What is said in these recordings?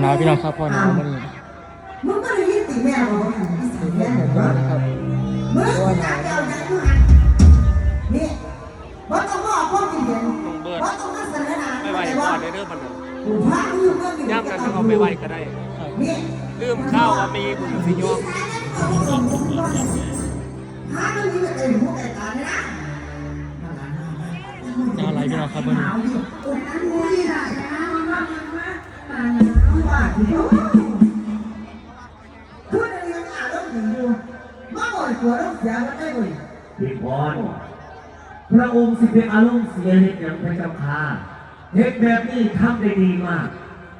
หนาวพี่น้องครับพ่อหนาวมื้อนี้มึงก็เลยยินตีแม่บอกว่าหันที่ใส่แม่ผมว่านะครับมึงอยากเอาอย่างกูหันนี่ว่าต้องบอกพวกกินเย็นว่าต้องมาเสนอหนาไม่ไหวแต่ก่ว่าอนเด้อมันกูพามึงเรื่องนี้ย่ำกันต้องเอาไปไหวก็ได้นี่ลืมข้าวว่ามีบุญสิโยมหาเรื่องนี้เต็มหัวแต่ตาเนี่ยนะจะอะไรพี่น้องครับมื้อนี้กูนั่ บ้านพูดอะไรกันอะต้องถึงดูมาบ่อยกว่าต้องเสียกันได้บ่อยพี่พรพระองค์สิเป็นอารมณ์เสียเหตุอย่างพระเจ้าค่ะเหตุแบบนี้ทำได้ดีมาก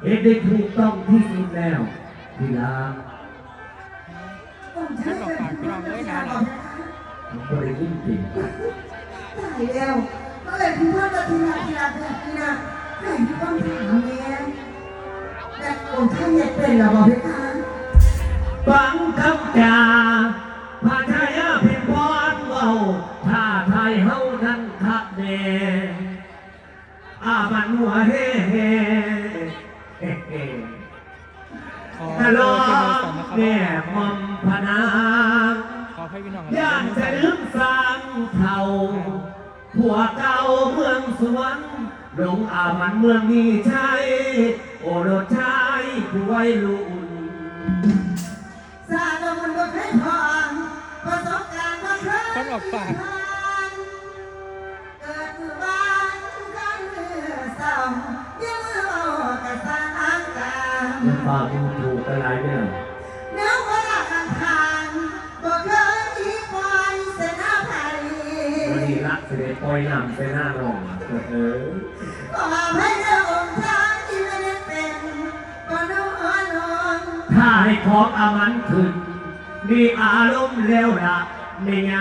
เหตุได้ถูกต้องที่สุดแล้วทีลาต้องใช้เป็นผู้นำในการบอกผมก็ได้ยินจริงตายแล้วก็เลยพี่ว่าจะทีนาทีนาทีนาให้พี่ต้องถามแม่ แต่คนท่านเนี่ยเป็นหรอบอกพี่คะฟังคำจาพระชายาพิมพรเว้าถ้าไทยเฮานั้นคักแน่อามันหัวเฮ่เฮ่เฮ่ฮัลโหลเนนะครับแม่มอมพนางย่านจะลืมสร้างเท่าผัวเก่าเมืองสวนหลงอามันเมืองมีชัยโอรสชา ยผู้วัยรุ่นซาดมันก็เคยผ่านประสบการณ์มาเคยคนออกปากเกิดมือบ้านกันมือสองยังมือเอากระสานตามันฝากดูถูกอะไรเนี่ยเนื้อเวลากันผ่านบ่เคยมีปล่อยเสนาไทยวันนี้รักเสด็จปล่อยน้ำใส่หน้าหลงเออขอให้ ของอามันขึ้น มีอารมณ์แล้วละไม่ไง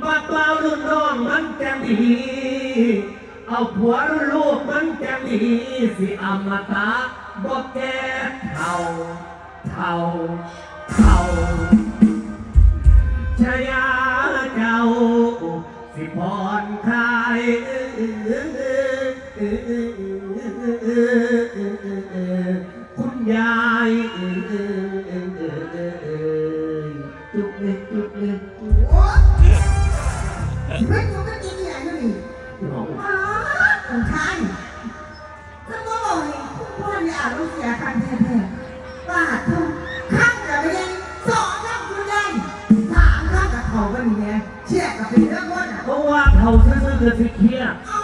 มาเปล่ารุ่นน้องมันแจ่มดีเอาผัวรุ่นลูกมันแจ่มดีสิอมตะบอกแก่เท่าเท่าเท่าชายาเจ้า สิพรคลาย จุกเล็กจุกเล็กโอ้ไม่รู้ก็กินอย่างนี้น้องอ๋องค์ชายจะมาบอกให้พ่อเนี่ยอาเสียกันแท้ๆว่าทุ่มข้างกับไม่ได้สองข้างคุณได้สามข้างกับเขาก็มีไงเชี่ยกับเป็นเรื่องว่าะเพราะว่าเขาซื่อๆคือสิเคียเอา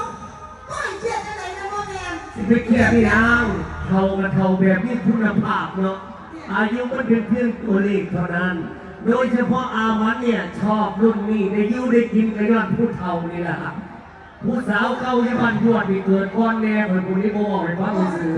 ก็เชี่ยกันไหนะพ่อแม่สิเคียดนี่นางเขากับเขาแบบนี้คุณภาพเนาะอายุมันเป็นเพียงตัวเลขเท่านั้น โดยเฉพาะอามันเนี่ยชอบรุ่นนี้ได้ยิ้วได้กินกันยอดผู้เฒ่านี่แหละครับผู้สาวเข้าที่บ้านยวดมีเกิดก้อนแน่เหมือนคนที่โมออกไปฟังหนังสือ